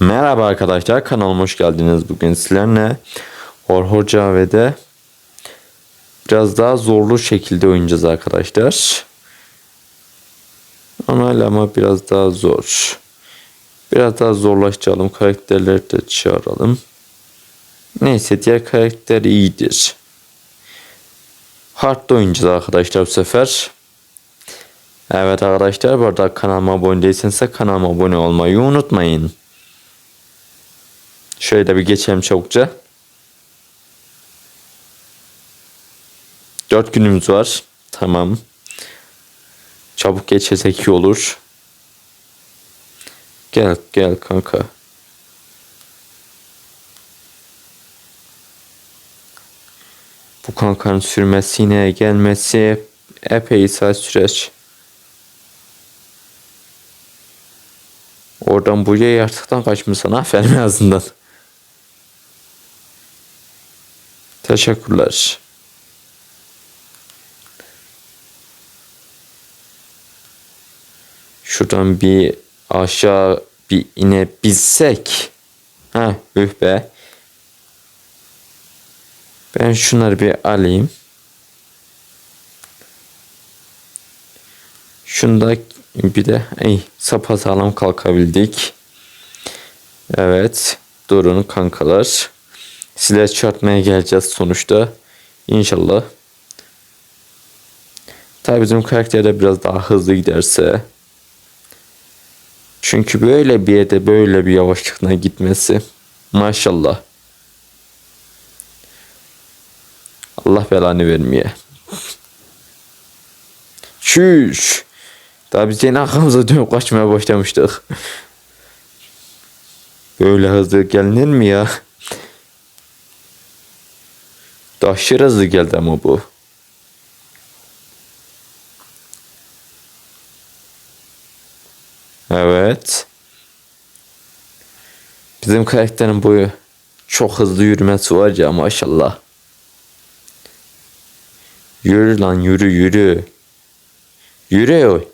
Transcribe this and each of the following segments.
Merhaba arkadaşlar kanalıma hoş geldiniz. Bugün sizlerle Orhor Cave'de biraz daha zorlu şekilde oynayacağız arkadaşlar. Ama ama biraz daha zor. Biraz daha zorlaştıralım. Karakterleri de çağıralım. Neyse diğer karakter iyidir. Hard'da oynayacağız arkadaşlar bu sefer. Evet arkadaşlar bu arada kanalıma abone değilseniz de kanalıma abone olmayı unutmayın. Şöyle bir geçelim çabukça. 4 günümüz var. Tamam. Çabuk geçesek iyi olur. Gel gel kanka. Bu kankanın sürmesi yine gelmesi epey saat süreç. Oradan buraya yaratıktan kaçmışsın aferin en azından. Teşekkürler. Şuradan bir aşağı bir inebilsek. Ha üh be. Ben şunları bir alayım. Şunda bir de ey sapasağlam kalkabildik. Evet. Durun kankalar. Silah çarpmaya geleceğiz sonuçta. İnşallah. Tabi bizim karakter de biraz daha hızlı giderse. Çünkü böyle bir yerde böyle bir yavaşlıkla gitmesi. Maşallah. Allah belanı vermeye. Şuş. Daha biz yeni arkamıza dönüp kaçmaya başlamıştık. Böyle hızlı gelinir mi ya? Aşırı hızlı geldi ama bu. Evet. Bizim karakterin boyu çok hızlı yürümesi var ya maşallah. Yürü lan yürü yürü. Yürü o.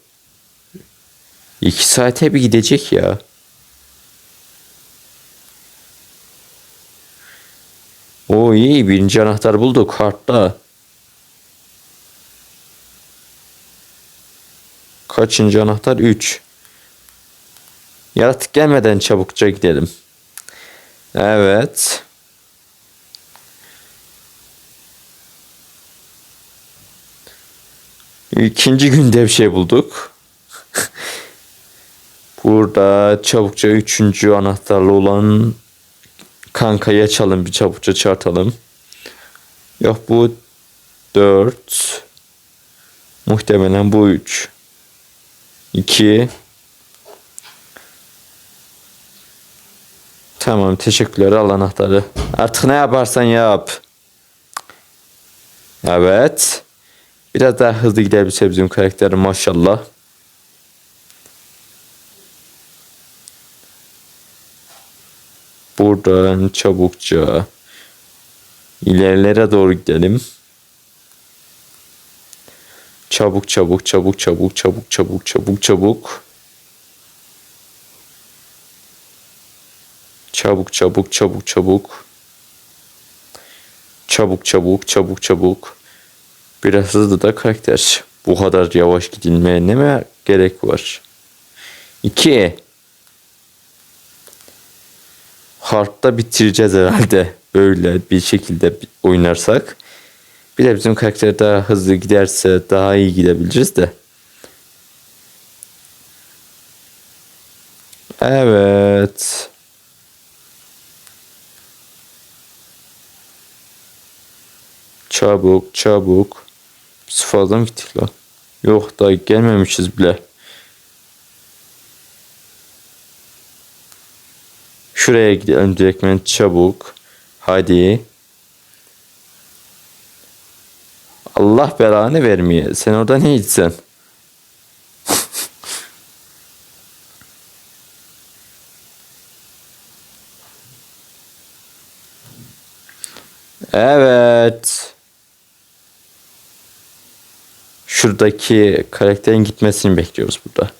İki saate bir gidecek ya. O iyi birinci anahtar bulduk kartta. Kaçıncı anahtar? 3. Yaratık gelmeden çabukça gidelim. Evet. İkinci günde bir şey bulduk. Burada çabukça üçüncü anahtarlı olan kankayı açalım bir çabukça çarpalım. Yok bu 4 muhtemelen bu 3 2 Tamam teşekkürler al anahtarı. Artık ne yaparsan yap. Evet. Biraz daha hızlı gidebilse bizim karakterim maşallah. Buradan çabukça ilerilere doğru gidelim. Çabuk çabuk çabuk çabuk çabuk çabuk çabuk çabuk. Çabuk çabuk çabuk çabuk. Çabuk çabuk çabuk çabuk. Biraz hızlı da karakter. Bu kadar yavaş gidilmeye ne gerek var? 2 hard'da bitireceğiz herhalde. Böyle bir şekilde oynarsak. Bir de bizim karakter daha hızlı giderse daha iyi gidebiliriz de. Evet. Çabuk çabuk. Biz fazla mı gittik la? Yok daha gelmemişiz bile. Şuraya gidelim direktmen çabuk. Hadi. Allah belanı vermeye. Sen orada ne içsen? evet. Şuradaki karakterin gitmesini bekliyoruz burada.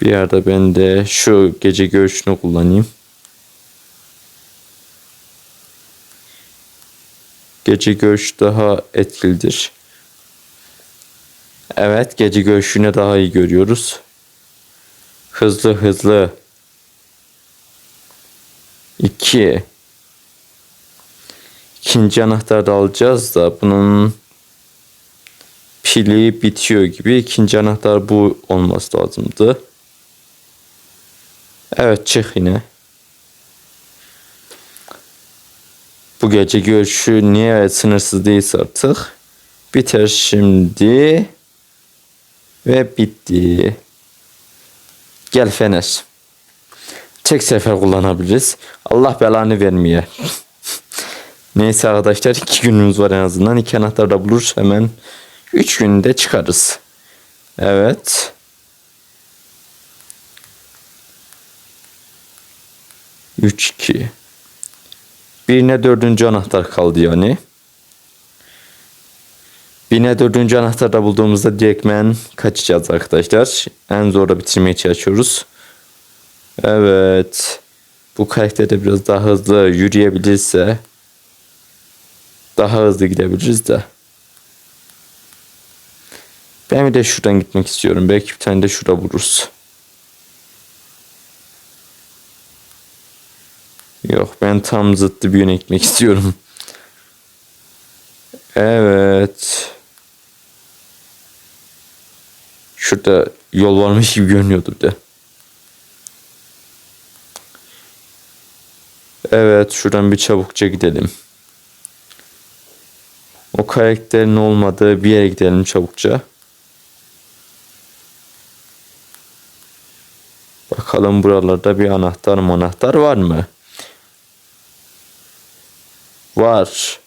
Bir yerde ben de şu gece görüşünü kullanayım. Gece görüş daha etkilidir. Evet, gece görüşünü daha iyi görüyoruz. Hızlı hızlı. 2 İkinci anahtarı da alacağız da bunun pili bitiyor gibi. İkinci anahtar bu olması lazımdı. Evet çık yine. Bu gece görüşü niye evet, sınırsız değilse artık. Biter şimdi. Ve bitti. Gel Fener. Tek sefer kullanabiliriz. Allah belanı vermeye. Neyse arkadaşlar iki günümüz var en azından. İki anahtar da buluruz hemen. Üç günde çıkarız. Evet. Üç iki. Birine dördüncü anahtar kaldı yani. Birine dördüncü anahtar da bulduğumuzda direktmen kaçacağız arkadaşlar. En zorda bitirmeye çalışıyoruz. Evet. Bu karakter de biraz daha hızlı yürüyebilirse daha hızlı gidebiliriz de. Ben bir de şuradan gitmek istiyorum. Belki bir tane de şurada vururuz. Yok ben tam zıttı bir yöne gitmek istiyorum. Evet. Şurada yol varmış gibi görünüyordu bir de. Evet şuradan bir çabukça gidelim. O karakterin olmadığı bir yere gidelim çabukça. Bakalım buralarda bir anahtar mı anahtar var mı? Var.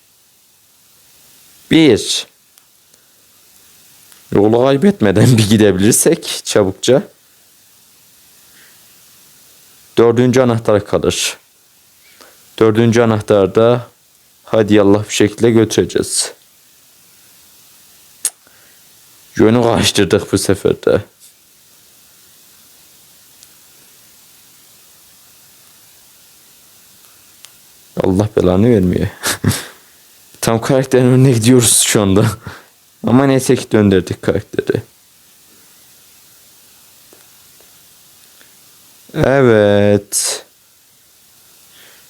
Bir. Yolu kaybetmeden bir gidebilirsek çabukça. Dördüncü anahtar kalır. Dördüncü anahtarda hadi Allah bir şekilde götüreceğiz. Yönü karıştırdık bu sefer de. Allah belanı vermiyor. Tam karakterin önüne gidiyoruz şu anda. Ama neyse ki döndürdük karakteri. Evet.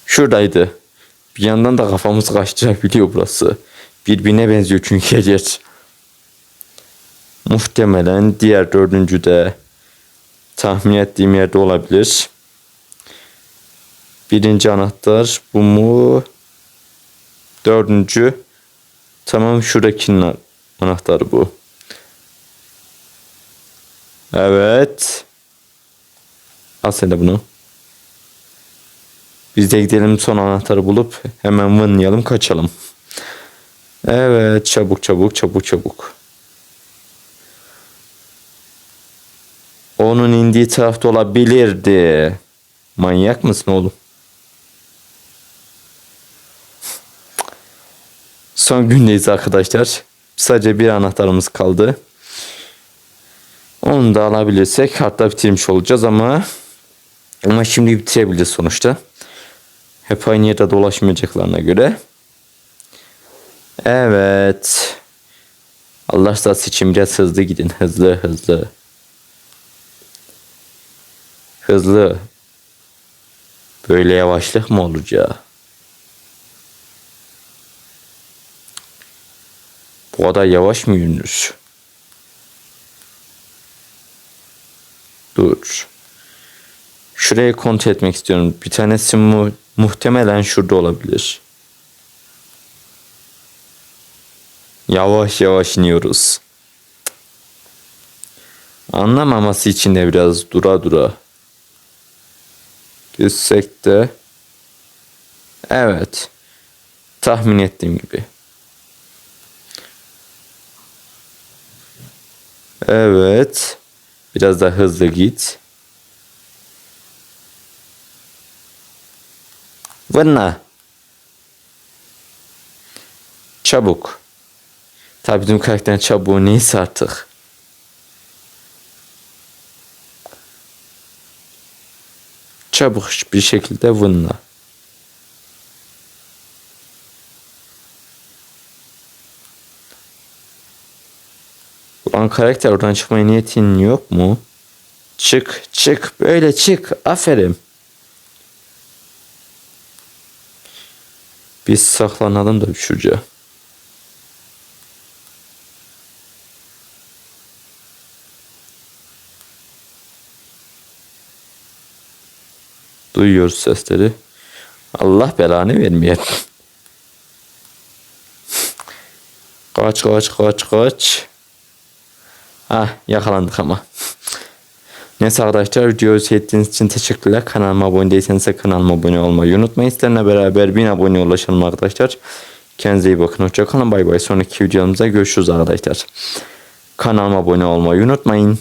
Şuradaydı. Bir yandan da kafamız kaçacak burası. Birbirine benziyor çünkü geç. Muhtemelen diğer dördüncü de tahmin ettiğim yerde olabilir. Birinci anahtar bu mu? Dördüncü. Tamam şuradakinin anahtarı bu. Evet. Al sen de bunu. Biz de gidelim son anahtarı bulup hemen vınlayalım kaçalım. Evet çabuk çabuk çabuk çabuk. Onun indiği tarafta olabilirdi. Manyak mısın oğlum? Son gündeyiz arkadaşlar. Sadece bir anahtarımız kaldı. Onu da alabilirsek hatta bitirmiş olacağız ama ama şimdi bitirebiliriz sonuçta. Hep aynı yerde dolaşmayacaklarına göre. Evet. Allah rızası için biraz hızlı gidin. Hızlı hızlı. Hızlı. Böyle yavaşlık mı olacağı? Bu kadar yavaş mı yürünür? Dur. Şurayı kontrol etmek istiyorum. Bir tanesi mu muhtemelen şurada olabilir. Yavaş yavaş iniyoruz. Anlamaması için de biraz dura dura. Gitsek de. Evet. Tahmin ettiğim gibi. Evet. Biraz daha hızlı git. Vırna. Çabuk. Tabii bizim karakterin çabuğu neyse artık. çabuk bir şekilde vınla. Ulan karakter oradan çıkmaya niyetin yok mu? Çık çık böyle çık aferin. Biz saklanalım da şuraya. Duyuyoruz sesleri. Allah belanı vermeye. Kaç kaç kaç kaç. Ah yakalandık ama. Neyse arkadaşlar videoyu seyrettiğiniz için teşekkürler. Kanalıma abone değilseniz de kanalıma abone olmayı unutmayın. Sizlerle beraber 1000 abone ulaşalım arkadaşlar. Kendinize iyi bakın. Hoşçakalın. Bay bay. Sonraki videomuzda görüşürüz arkadaşlar. Kanalıma abone olmayı unutmayın.